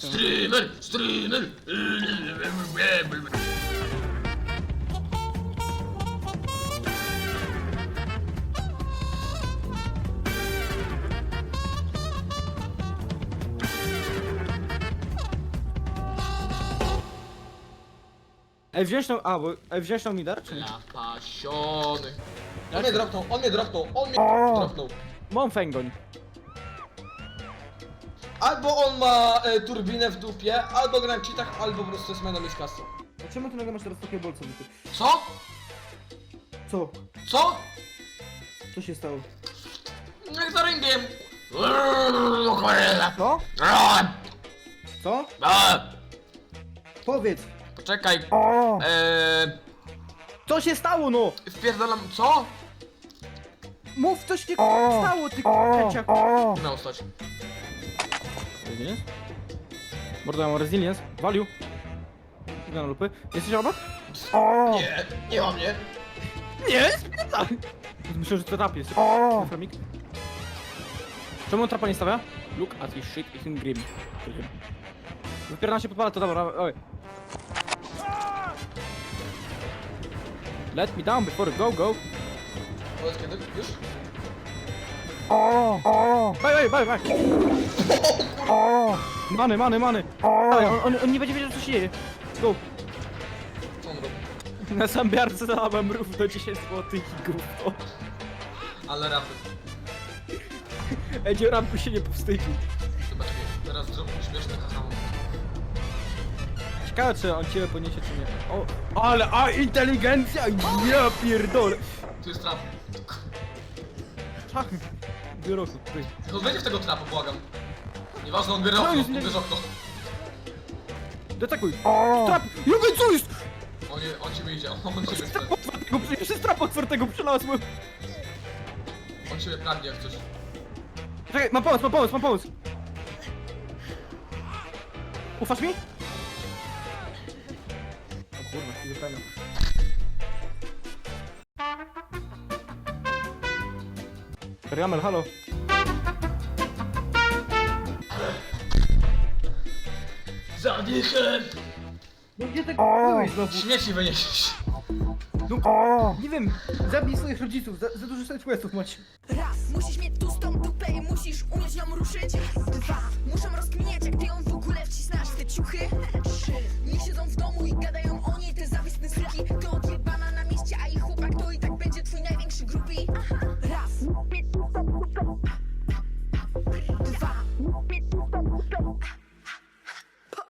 pasują. Streamer, streamer. Ej, wziąć tą... A, bo... Ej, wziąć tą midar, czy nie? Napasiony. On mnie dropnął, on mnie dropnął, on mnie dropnął. Mam fęgoń. Albo on ma e, turbinę w dupie, albo gra na cheatach, albo po prostu jest menem i z kasą. A czemu ty nagle masz teraz takie bolce w Co? Co? Co? Co się stało? Jak za ringiem. Co? Co? Powiedz! Poczekaj. Eee, Co się stało, no? wpierdalam, co? Mów, co się stało, ty keciak! Nie miało stać. Resilience? Mordo, ja mam resilience. Value. Idę na lupy. Jesteś obok? Nie, nie ma mnie. Nie, spierdam! Myślę, że to trap jest. Framik. Czemu on trapa nie stawia? Look at his shit, it's in grim. Wypierdam się podpala, to dobra, oj. Let me down before go, go. Powiedz kiedy? Już? Baj, baj, baj, baj. Many, many, many. Dawaj, On, on, on nie będzie wiedział, co się dzieje. Go. Co on robi? Na sam biarce dałem rów do 10 zł i gówno. Ale rapy. Edzio ramku się nie powstydził. Chyba nie. Teraz zrobił śmieszne haha. Ciekawe, czy on ciebie poniesie, czy nie. O, ale, a inteligencja! Ja pierdolę! Tu jest trap. Czach. Biuro tutaj. No wejdzie w tego trapu, błagam. Nieważne, on bierze okno, jest on nie- bierze okno. Detakuj! Trap! Jogę, co jest? On, nie, on ciebie idzie, on ciebie chce. Otwartego, przecież jest trap otwartego przylazłem! On ciebie pragnie jak coś. Czekaj, mam pomysł, mam pomysł, mam pomysł! Ufasz mi? O kurwa, chwilę pewno. Riamel, halo. Zadychę! No gdzie tak byłeś znowu? Śmieci wynieść. No, nie wiem, zabij swoich rodziców, za, za dużo side questów macie. Raz, musisz mieć tłustą dupę i musisz umieć nią ruszyć Dwa, muszę rozkminiać jak ją